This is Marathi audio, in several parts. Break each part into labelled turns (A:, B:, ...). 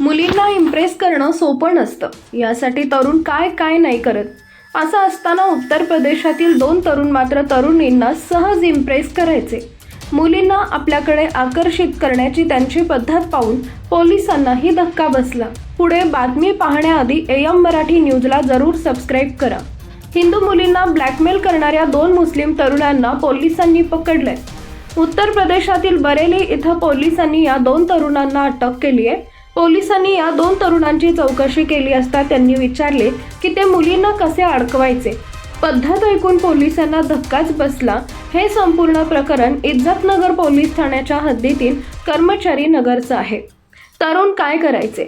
A: मुलींना इम्प्रेस करणं सोपं नसतं. यासाठी तरुण काय काय नाही करत. असं असताना उत्तर प्रदेशातील दोन तरुण मात्र तरुणींना सहज इम्प्रेस करायचे. मुलींना आपल्याकडे आकर्षित करण्याची त्यांची पद्धत पाहून पोलिसांनाही धक्का बसला. पुढे बातमी पाहण्याआधी एम मराठी न्यूजला जरूर सबस्क्राईब करा. हिंदू मुलींना ब्लॅकमेल करणाऱ्या दोन मुस्लिम तरुणांना पोलिसांनी पकडले उत्तर प्रदेशातील बरेली इथं पोलिसांनी या दोन तरुणांना अटक केली आहे पोलिसांनी या दोन तरुणांची चौकशी केली असता त्यांनी विचारले की ते मुलींना कसे अडकवायचे? पद्धत ऐकून पोलिसांना धक्काच बसला. हे संपूर्ण प्रकरण इज्जतनगर पोलीस ठाण्याच्या हद्दीतील कर्मचारी नगरचं आहे. तरुण काय करायचे?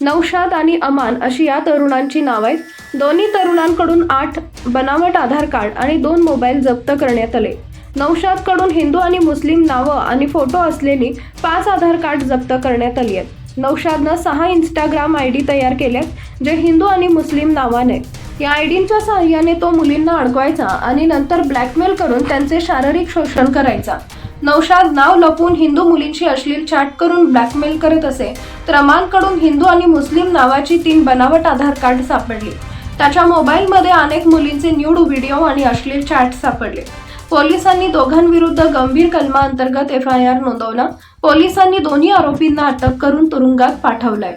A: नौशाद आणि अमान अशी या तरुणांची नाव आहेत. दोन्ही तरुणांकडून आठ बनावट आधार कार्ड आणि दोन मोबाईल जप्त करण्यात आले. नौशादकडून हिंदू आणि मुस्लिम नावं आणि फोटो असलेली पाच आधार कार्ड जप्त करण्यात आली आहेत. नौशादनं सहा इंस्टाग्राम आय डी तयार केल्यात जे हिंदू आणि मुस्लिम नावाने. या या आयडींच्या सहाय्याने तो मुलींना अडकवायचा आणि नंतर ब्लॅकमेल करून त्यांचे शारीरिक शोषण करायचा. नौशाद नाव लपवून हिंदू मुलींशी अश्लील चॅट करून ब्लॅकमेल करत असे तर अमानकडून हिंदू आणि मुस्लिम नावाची तीन बनावट आधार कार्ड सापडली. त्याच्या मोबाईलमध्ये अनेक मुलींचे न्यूड व्हिडिओ आणि अश्लील चॅट सापडले. पोलिसांनी दोघांविरुद्ध गंभीर कलमा अंतर्गत एफ आय आर नोंदवला. पोलिसांनी दोन्ही आरोपींना अटक करून तुरुंगात पाठवलंय.